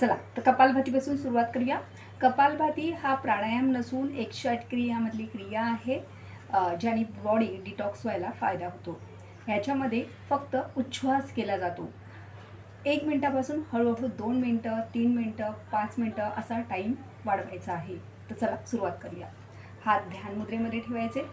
चला तर कपालभातीपासून सुरुवात करूया. कपालभाती हा प्राणायाम नसून एकशे आठ क्रियामधली क्रिया आहे ज्याने बॉडी डिटॉक्स व्हायला फायदा होतो. ह्याच्यामध्ये फक्त उच्छ्वास केला जातो. एक मिनटापासून हळूहळू दोन मिनटं तीन मिनटं पाच मिनटं असा टाईम वाढवायचा आहे. तर चला सुरुवात करूया. हात ध्यानमुद्रेमध्ये ठेवायचे.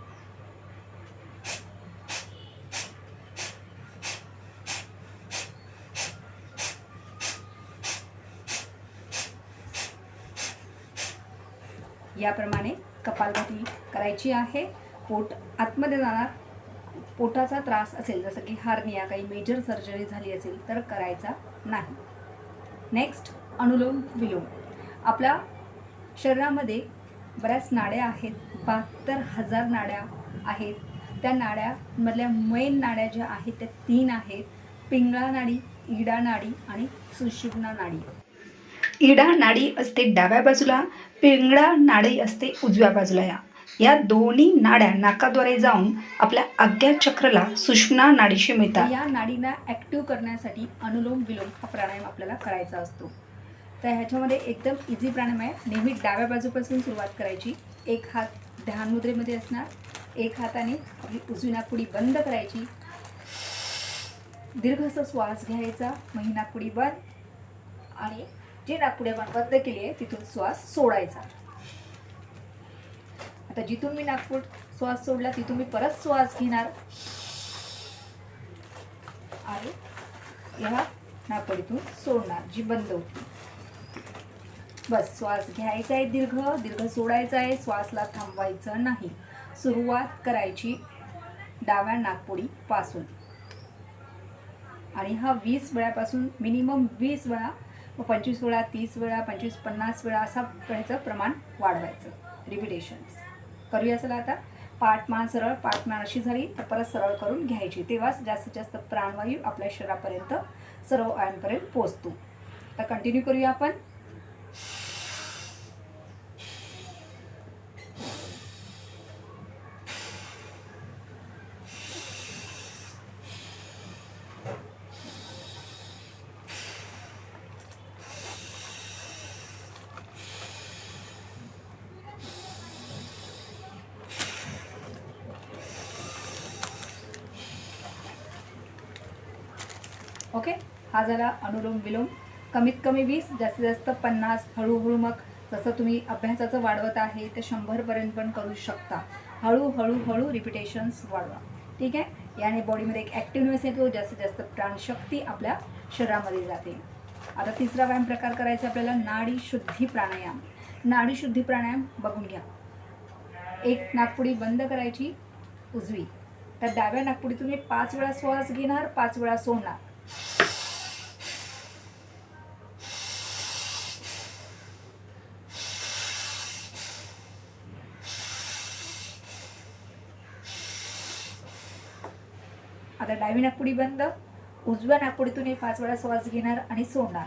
याप्रमाणे कपालभाती करायची आहे. पोट आतमध्ये जाणार. पोटाचा त्रास असेल जसं की हार्निया काही मेजर सर्जरी झाली असेल तर करायचा नाही. नेक्स्ट अनुलोम विलोम. आपल्या शरीरामध्ये बऱ्याच नाड्या आहेत. बहात्तर हजार नाड्या आहेत. त्या नाड्यामधल्या मेन नाड्या ज्या आहेत त्या तीन आहेत. पिंगळा नाडी इडा नाडी आणि सुषुम्ना नाडी. इडा नाडी असते डाव्या बाजूला. पिंगळा नाडी असते उजव्या बाजूला या. या दोन्ही नाड्या नाकाद्वारे जाऊन आपल्या आज्ञाचक्राला सुषमा नाडीशी मिळतात. या नाडीना ॲक्टिव्ह करण्यासाठी अनुलोम विलोम हा प्राणायाम आपल्याला करायचा असतो. तर ह्याच्यामध्ये एकदम इझी प्राणायाम आहे. नेहमी डाव्या बाजूपासून सुरुवात करायची. एक हात ध्यान मुद्रेमध्ये असणार. एक हाताने आपली उजवी नाकपुडी बंद करायची. दीर्घसा श्वास घ्यायचा. मही बंद. आणि जी नाकपुडी आपण बंद केली आहे तिथून श्वास सोडायचा. आता जिथून मी नागपूर श्वास सोडला तिथून मी परत श्वास घेणार. आणि ह्या नाकपुडीतून सोडणार जी बंद होती. बस श्वास घ्यायचा आहे दीर्घ दीर्घ सोडायचा आहे श्वासला थांबवायचं नाही. सुरुवात करायची डाव्या नागपुडीपासून आणि हा वीस वेळापासून मिनिमम वीस वेळा व पंचवीस वेळा तीस वेळा पंचवीस पन्नास वेळा असा वेळेचं प्रमाण वाढवायचं. रिपिटेशन्स करूया चला आता. पाठ मान सरळ. पाठमान अशी झाली तर परत सरळ करून घ्यायची. तेव्हाच जास्तीत जास्त प्राणवायू आपल्या शरीरापर्यंत सर्व आयांपर्यंत पोचतो तर कंटिन्यू करूया आपण ओके हा झाला अनुलोम विलोम. कमीत कमी वीस जास्तीत जास्त पन्नास हळूहळू मग जसं तुम्ही अभ्यासाचं वाढवत आहे ते शंभरपर्यंत पण करू शकता. हळूहळू हळू रिपिटेशन्स वाढवा. ठीक आहे? याने बॉडीमध्ये एक ॲक्टिव्हनेस येतो जास्तीत जास्त प्राणशक्ती आपल्या शरीरामध्ये जाते. आता तिसरा व्यायाम प्रकार करायचा आपल्याला नाडी शुद्धी प्राणायाम. नाडी शुद्धी प्राणायाम बघून घ्या. एक नागपुडी बंद करायची उजवी. तर डाव्या नागपुडीतून मी पाच वेळा श्वास घेणार पाच वेळा सोडणार. डावी नागपुडी बंद उजव्या नागपुडीतून हे पाच वेळा श्वास घेणार आणि सोडणार.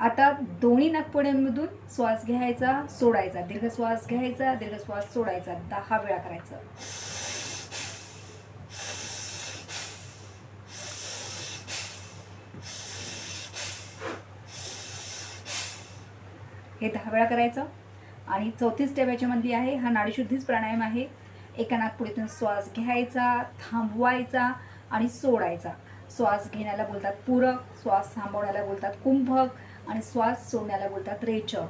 आता दोन्ही नागपुड्यांमधून श्वास घ्यायचा सोडायचा. दीर्घ श्वास घ्यायचा दीर्घ श्वास सोडायचा. दहा वेळा करायचा. हे दहा वेळा करायचं. आणि चौथी स्टेप याच्यामधली आहे. हा नाडीशुद्धीच प्राणायाम आहे. एका नागपुडीतून श्वास घ्यायचा थांबवायचा आणि सोडायचा. श्वास घेण्याला बोलतात पूरक श्वास थांबवण्याला बोलतात कुंभक आणि श्वास सोडण्याला बोलतात रेचक.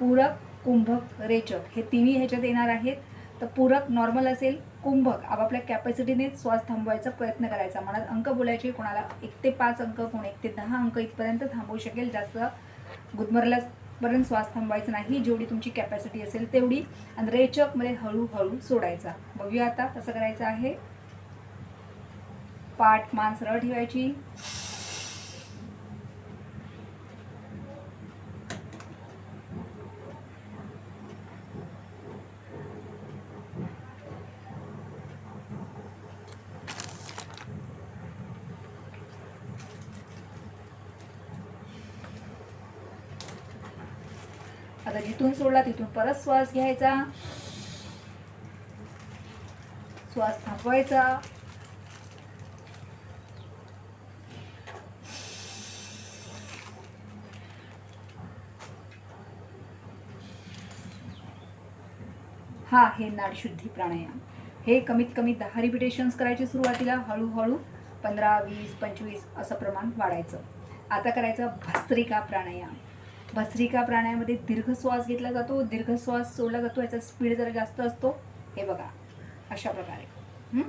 पूरक कुंभक रेचक हे तिन्ही ह्याच्यात येणार आहेत. तर पूरक नॉर्मल असेल कुंभक आपापल्या कॅपॅसिटीने श्वास थांबवायचा प्रयत्न करायचा. मनात अंक बोलायचे कोणाला एक ते पाच अंक कोण एक ते दहा अंक इथपर्यंत थांबवू शकेल. जास्त गुदमरला वरण श्वास थांबवायचा नाही. जेवढी तुमची कॅपॅसिटी असेल तेवढी. आणि रेचकमध्ये हळूहळू सोडायचा. बघूया आता कसं करायचं आहे. पाठ मान सरळ ठेवायची. आता जिथून सोडला तिथून परत श्वास घ्यायचा. श्वास थांबवायचा. हा हे नाडशुद्धी प्राणायाम. हे कमीत कमी दहा रिपिटेशन्स करायचे सुरुवातीला हळूहळू पंधरा वीस पंचवीस असं प्रमाण वाढायचं. आता करायचं भस्त्रिका प्राणायाम. भस्रिका प्राण्यामध्ये दीर्घ श्वास घेतला जातो. दीर्घ श्वास सोडला जातो. याचा स्पीड जरा जास्त असतो. हे बघा. अशा प्रकारे हं?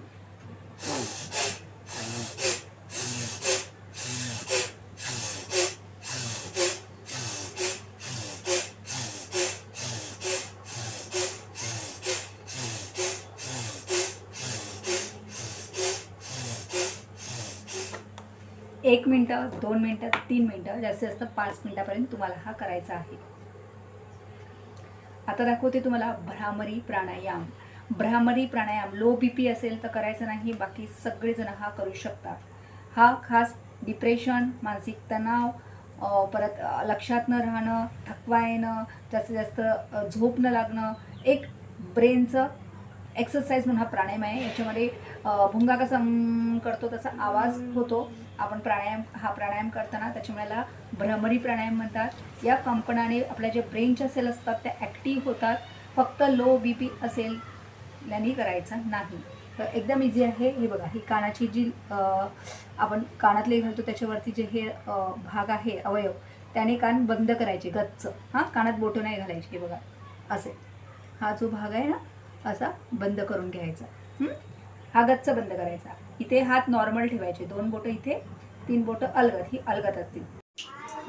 एक मिनटं दोन मिनटं तीन मिनटं जास्तीत जास्त पाच मिनटापर्यंत तुम्हाला हा करायचा आहे. आता दाखवते तुम्हाला Bhramari pranayama. Bhramari pranayama low B P असेल तर करायचं नाही बाकी सगळेजण हा करू शकतात. हा खास डिप्रेशन मानसिक तणाव परत लक्षात न राहणं थकवा येणं जास्तीत जास्त झोप न लागणं एक ब्रेनचं एक्सरसाइज म्हणून हा प्राणायाम आहे. याच्यामध्ये भुंगा कसा करतो तसा आवाज होतो. आपण प्राणायाम हा प्राणायाम करताना त्याच्यामुळे याला भ्रमरी प्राणायाम म्हणतात. या कंपनाने आपल्या जे ब्रेनच्या सेल असतात त्या ॲक्टिव्ह होतात. फक्त लो बी पी असेल यांनी करायचं नाही. तर एकदम इझी आहे. हे बघा ही कानाची जी आपण कानातले घालतो त्याच्यावरती जे हे भाग आहे अवयव त्याने कान बंद करायचे गच्च. हां कानात बोटं नाही घालायची हे बघा. असे. हा जो भाग आहे ना असा बंद करून घ्यायचा. हा गच्च बंद करायचा. इथे हात नॉर्मल ठेवायचे. दोन बोटं इथे तीन बोटं अलगत ही अलगत असतील.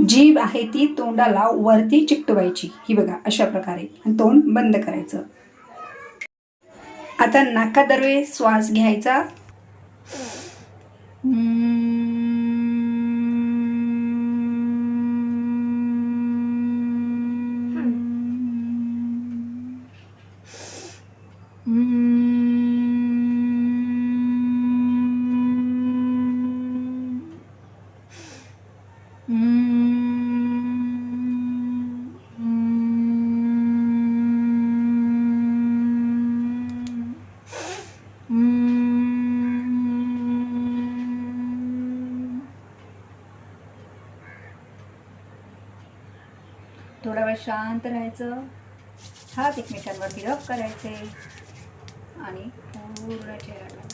जीभ आहे ती तोंडाला वरती चिकटवायची. ही बघा अशा प्रकारे. आणि तोंड बंद करायचं. आता नाकादरवे श्वास घ्यायचा. शांत राहायचं. हात एकमेकांवरती रब करायचे आणि पूर्ण चेहरा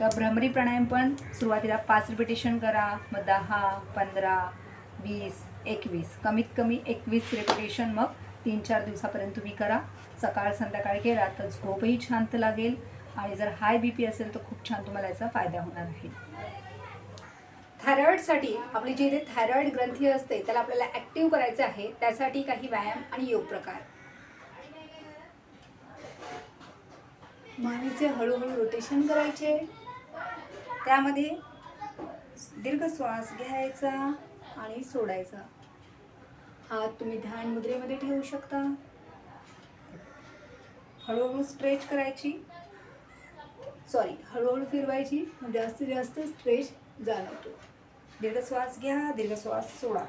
तर भ्रमरी प्राणायाम पण सुरुवातीला पाच रिपिटेशन करा. मग दहा पंधरा वीस एकवीस. कमीत कमी एकवीस रिपिटेशन मग तीन चार दिवसापर्यंत तुम्ही करा. सकाळ संध्याकाळ केला तर झोपही शांत लागेल. आणि जर हाय बी पी असेल तर खूप छान तुम्हाला याचा फायदा होणार आहे. थायरॉईडसाठी आपली जी इथे थायरॉइड ग्रंथी असते त्याला आपल्याला ॲक्टिव्ह करायचं आहे त्यासाठी काही व्यायाम आणि योग प्रकार. मानेचे हळूहळू रोटेशन करायचे. त्यामध्ये दीर्घ श्वास घ्यायचा आणि सोडायचा. हात तुम्ही ध्यान मुद्रेमध्ये ठेवू शकता. हळूहळू स्ट्रेच करायची. सॉरी हळूहळू फिरवायची. जास्तीत जास्त स्ट्रेच जाणवतो. दीर्घ श्वास घ्या दीर्घ श्वास सोडा.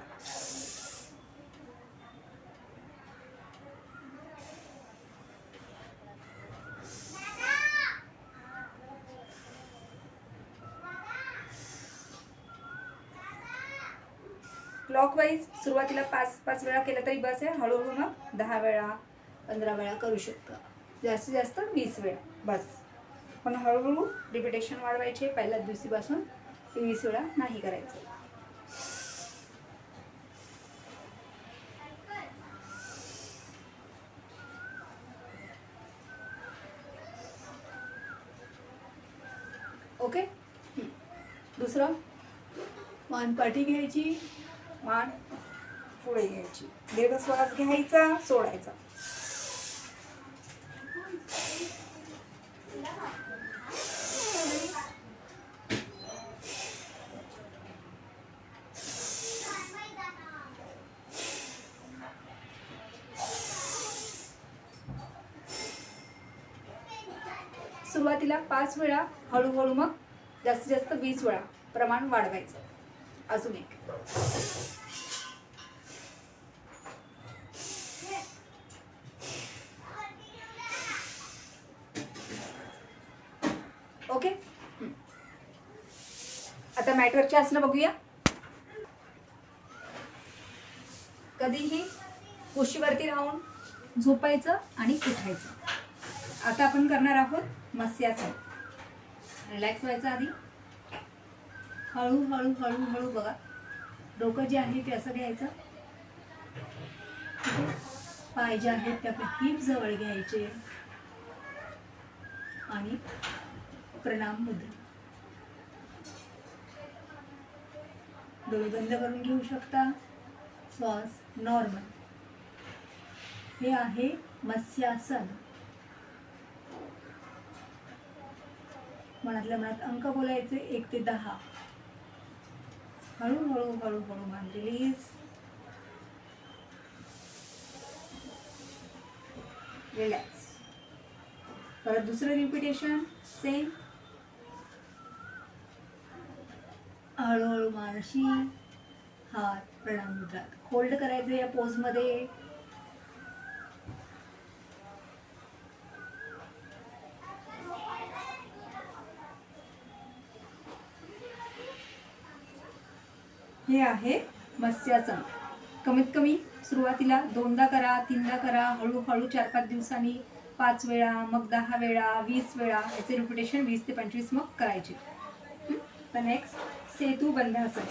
क्लॉकवाईज सुरुवातीला पाच पाच वेळा केलं तरी बस आहे. हळूहळू मग दहा वेळा पंधरा वेळा करू शकतो. जास्तीत जास्त वीस वेळा बस. पण हळूहळू रिपिटेशन वाढवायचे. पहिल्याच दिवशीपासून वीस वेळा नाही करायचं. ओके? दुसरं? मान पाठी घ्यायची मान पुढे घ्यायची. दीर्घ श्वास घ्यायचा सोडायचा. सुरुवातीला पाच वेळा हळूहळू मग जास्तीत जास्त वीस वेळा प्रमाण वाढवायचं. अजून एक. ओके? आता मॅटवरची आसनं बघूया. कधीही कुशीवरती राहून झोपायचं आणि उठायचं. आता आपण करणार आहोत मत्स्यासन रिलॅक्स व्हायचं आधी. हळूहळू हळूहळू बघा. डोकं जे आहे ते असं घ्यायचं. पाय जे आहेत ते आपले हिप जवळ घ्यायचे. आणि प्रणाम मुद्रा. डोळे बंद करून घेऊ शकता. श्वास नॉर्मल हे आहे मत्स्यासन मनातल्या मनात अंक बोलायचे एक ते दहा. हळूहळू हळूहळू मान रिलीज रिलॅक्स परत दुसरं रिपिटेशन सेम हळूहळू मानशी हात प्रणाम होतात होल्ड करायचं या पोजमध्ये हे आहे मत्स्यासन कमीत कमी सुरुवातीला दोनदा करा तीनदा करा हळूहळू चार पाच दिवसांनी पाच वेळा मग दहा वेळा वीस वेळा याचे रिपिटेशन वीस ते पंचवीस मग करायचे. तर नेक्स्ट सेतू बंधासन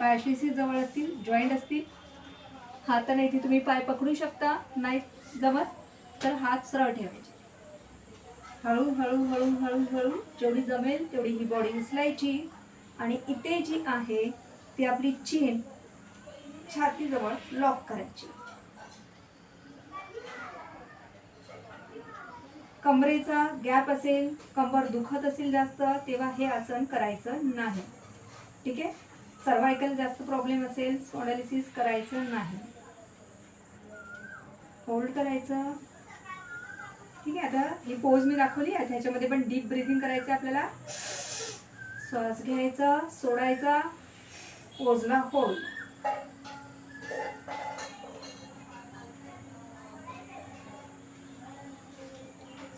पायाशी जवळ असतील जॉईंट असतील हाताने इथे तुम्ही पाय पकडू शकता नाही जमत तर हात सरळ ठेवायचे. हळू हळू हळू हळू हळू जेवढी जमेल तेवढी ही बॉडी उचलायची. आणि इथे जी आहे ती आपली चेन छातीजवळ लॉक करायची. कमरेचा गॅप असेल कंबर दुखत असेल जास्त तेव्हा हे आसन करायचं नाही. ठीक आहे? सर्वायकल जास्त प्रॉब्लेम असेल स्पॉन्डालिसिस करायचं नाही. होल्ड करायचं. ठीक आहे आता? ही पोज मी दाखवली. आता ह्याच्यामध्ये पण डीप ब्रिथिंग करायचं आपल्याला. श्वास घ्यायचा सोडायचा. पोजला होल्ड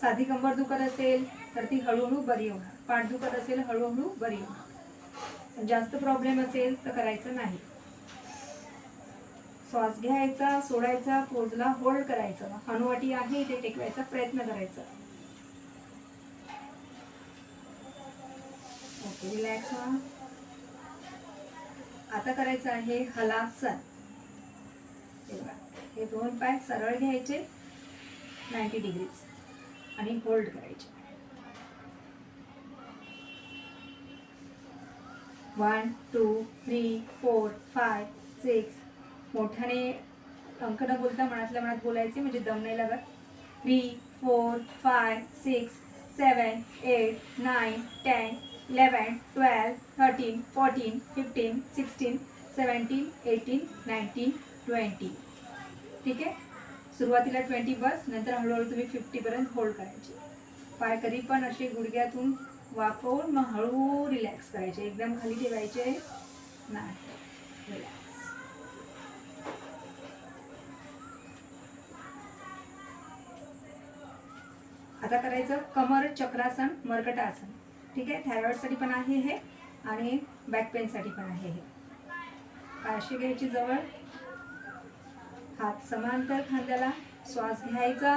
साधी कंबर दुखत असेल तर ती हळूहळू बरी होणार. पाठ दुखत असेल हळूहळू बरी होणार. जास्त प्रॉब्लेम असेल तर करायचं नाही. श्वास घ्यायचा सोडायचा पोजला होल्ड करायचं. हनुवाटी आहे ते टेकवायचा प्रयत्न करायचा. ओके रिलॅक्स व्हा आता करायचं आहे हलासन. हे हे दोन पाय सरळ घ्यायचे नाईन्टी डिग्रीज आणि होल्ड करायचे. One two three four five six मोठ्याने अंक न बोलता मनातल्या मनात बोलायचे म्हणजे दम नाही लागत. Three four five six seven eight nine ten eleven twelve thirteen fourteen fifteen sixteen seventeen eighteen nineteen twenty. ठीक आहे? सुरुवातीला ट्वेंटी बस नंतर हळूहळू तुम्ही फिफ्टीपर्यंत होल्ड करायचे. पाय कधी पण असे गुडघ्यातून वापरून मग हळू रिलॅक्स करायचे. एकदम खाली ठेवायचे नाही. रिलॅक्स. आता करायचं कमर चक्रासन मर्कटासन. ठीक आहे? थायरॉईडसाठी पण आहे हे आणि बॅक पेनसाठी पण आहे हे. काळशी घ्यायची जवळ. हात समांतर खांद्याला श्वास घ्यायचा.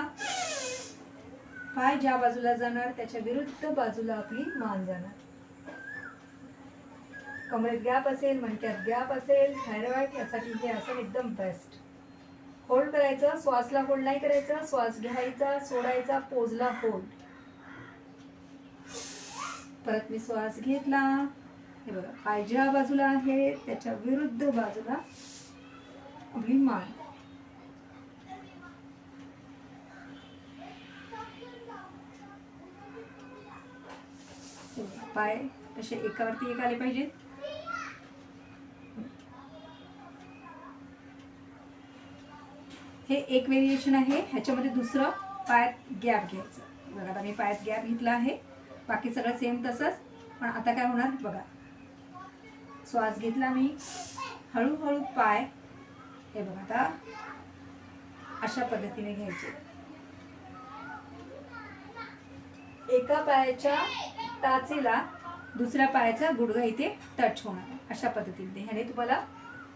पाय ज्या बाजूला जाणार त्याच्या विरुद्ध बाजूला आपली मान जाणार. कमरेत गॅप असेल मणक्यात गॅप असेल थायरॉइड यासाठी हे असं एकदम बेस्ट होल्ड करायचं श्वासला होल्ड नाही करायचा श्वास घ्यायचा सोडायचा पोजला होल्ड परत मी श्वास घेतला. हे बघा पाय ज्या बाजूला आहे त्याच्या विरुद्ध बाजूला आपली मान पाय असे एकावरती एक आले पाहिजेत. हे एक व्हेरिएशन आहे. ह्याच्यामध्ये दुसरं पायात गॅप घ्यायचं. बघा आता मी पायात गॅप घेतला आहे. बाकी सगळं सेम तसंच. पण आता काय होणार बघा. श्वास घेतला मी. हळूहळू पाय. हे बघा आता. अशा पद्धतीने घ्यायचे. एका पायाच्या टाचेला दुसऱ्या पायाचा गुडघा इथे टच होणार. अशा पद्धतीने. ह्याने तुम्हाला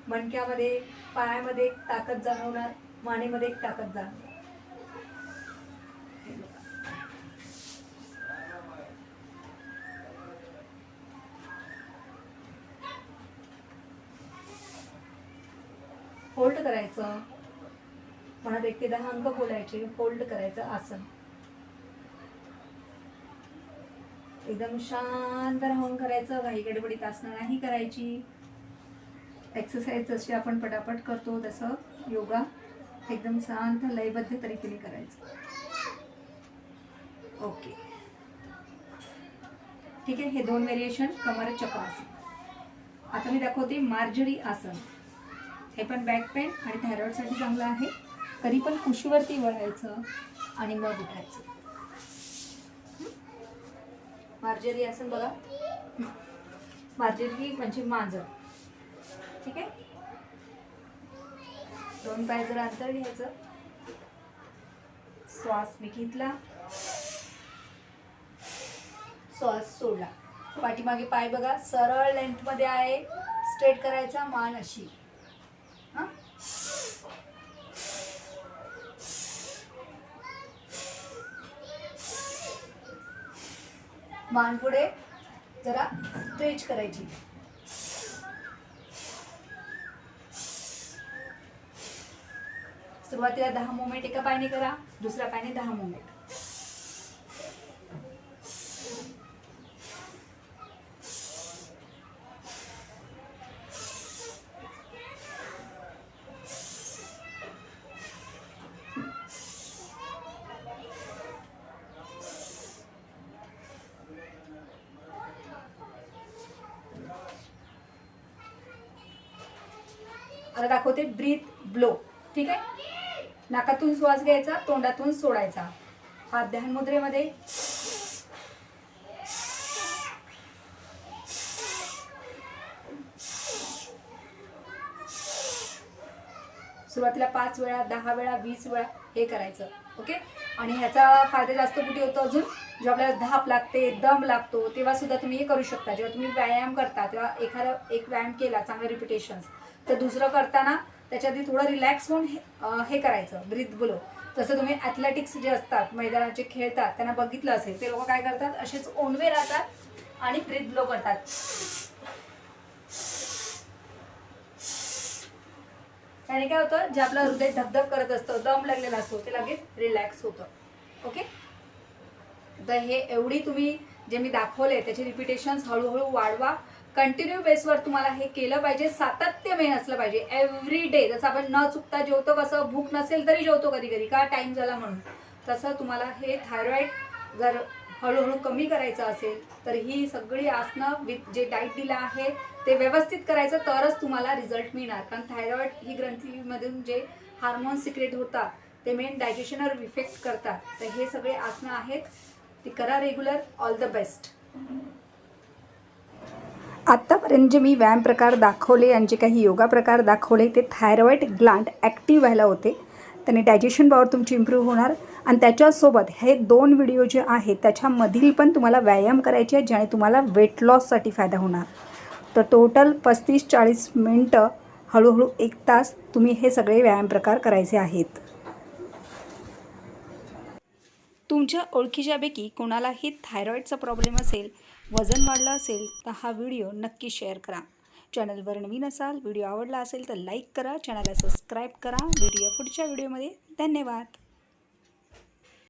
मणक्यामध्ये पायामध्ये एक ताकद जाणवणार. मानेमध्ये एक ताकद जाणवणार हे बघा. होल्ड करायचं मनात एक ते दहा अंक बोलायचे होल्ड करायचं आसन एकदम शांत राहून करायचं घाई गडबडीत आसनं नाही करायची. एक्सरसाइज जशी आपण पटापट करतो तसं योगा एकदम शांत लयबद्ध तरीकेने करायचं. ओके ठीक आहे हे दोन व्हेरिएशन कमर चक्रासन. आता मी दाखवते मार्जरी आसन. हे पण बॅक पेन आणि थायरॉईडसाठी चांगलं आहे. कधी पण कुशीवरती वळायचं आणि मग उठायचं. मार्जरी असेल बघा. मार्जरी म्हणजे मांजर. ठीक आहे? दोन पाय जरा अंतर घ्यायचं. श्वास मी घेतला. श्वास सोडला. पाठीमागे पाय बघा. सरळ लेंथमध्ये आहे. स्ट्रेट करायचा मान अशी. मान पुढे. जरा स्ट्रेच करायची. सुरुवातीला दहा मुवमेंट एका पायाने करा दुसऱ्या पायाने दहा मुवमेंट आता दाखवते ब्रीथ ब्लो ठीक आहे? नाकातून श्वास घ्यायचा तोंडातून सोडायचा. हात ध्यान मुद्रेमध्ये. सुरुवातीला पाच वेळा दहा वेळा वीस वेळा हे करायचं. ओके? आणि ह्याचा फायदा जास्त कुठे होतो अजून? जेव्हा आपल्याला धाप लागते दम लागतो तेव्हा सुद्धा तुम्ही हे करू शकता. जेव्हा तुम्ही व्यायाम करता तेव्हा एखादा एक व्यायाम केला चांगला रिपिटेशन्स तर दुसरं करताना त्याच्या आधी थोडं रिलॅक्स होऊन हे करायचं. ब्रीथ बोलो तसं तुम्ही ॲथलेटिक्स जे असतात मैदानाचे खेळतात त्यांना बघितलं असेल ते लोक काय करतात? असेच ओनवे राहतात आणि ब्रीथ ब्लो करतात. त्याने काय होतं? जे आपलं हृदय धबधब करत असतं दम लागलेला असतो ते लगेच रिलॅक्स होतं. ओके तर हे एवढी तुम्ही जे मी दाखवले त्याचे रिपिटेशन्स हळूहळू वाढवा. कंटिन्यू बेसवर तुम्हाला हे केलं पाहिजे. सातत्य मेन असलं पाहिजे. एव्हरी डे जसं आपण न चुकता जेवतो कसं भूक नसेल तरी जेवतो कधी कधी का टाइम झाला म्हणून. तसं तुम्हाला हे थायरॉईड जर हळूहळू कमी करायचं असेल तर ही सगळी आसनं विथ जे डाईट दिलं आहे ते व्यवस्थित करायचं तरच तुम्हाला रिझल्ट मिळणार. कारण थायरॉईड ही ग्रंथीमधून जे हार्मोन सिक्रेट होतात ते मेन डायजेशनवर इफेक्ट करतात. तर हे सगळे आसनं आहेत. ती करा रेग्युलर ऑल द बेस्ट आत्तापर्यंत जे मी व्यायाम प्रकार दाखवले आणि जे काही योगा प्रकार दाखवले ते थायरॉईड ग्लांड ॲक्टिव्ह व्हायला होते. त्याने डायजेशन पॉवर तुमची इम्प्रूव्ह होणार. आणि त्याच्यासोबत हे दोन व्हिडिओ जे आहेत त्याच्यामधील पण तुम्हाला व्यायाम करायचे आहेत ज्याने तुम्हाला वेट लॉससाठी फायदा होणार. तर टोटल पस्तीस चाळीस मिनटं हळूहळू एक तास तुम्ही हे सगळे व्यायाम प्रकार करायचे आहेत. तुमच्या ओळखीच्यापैकी कोणालाही थायरॉईडचा प्रॉब्लेम असेल वजन वाढलं असेल तर हा व्हिडिओ नक्की शेअर करा. चॅनलवर नवीन असाल व्हिडिओ आवडला असेल तर लाईक करा चॅनलला सबस्क्राईब करा. व्हिडिओ पुढच्या व्हिडिओमध्ये. धन्यवाद.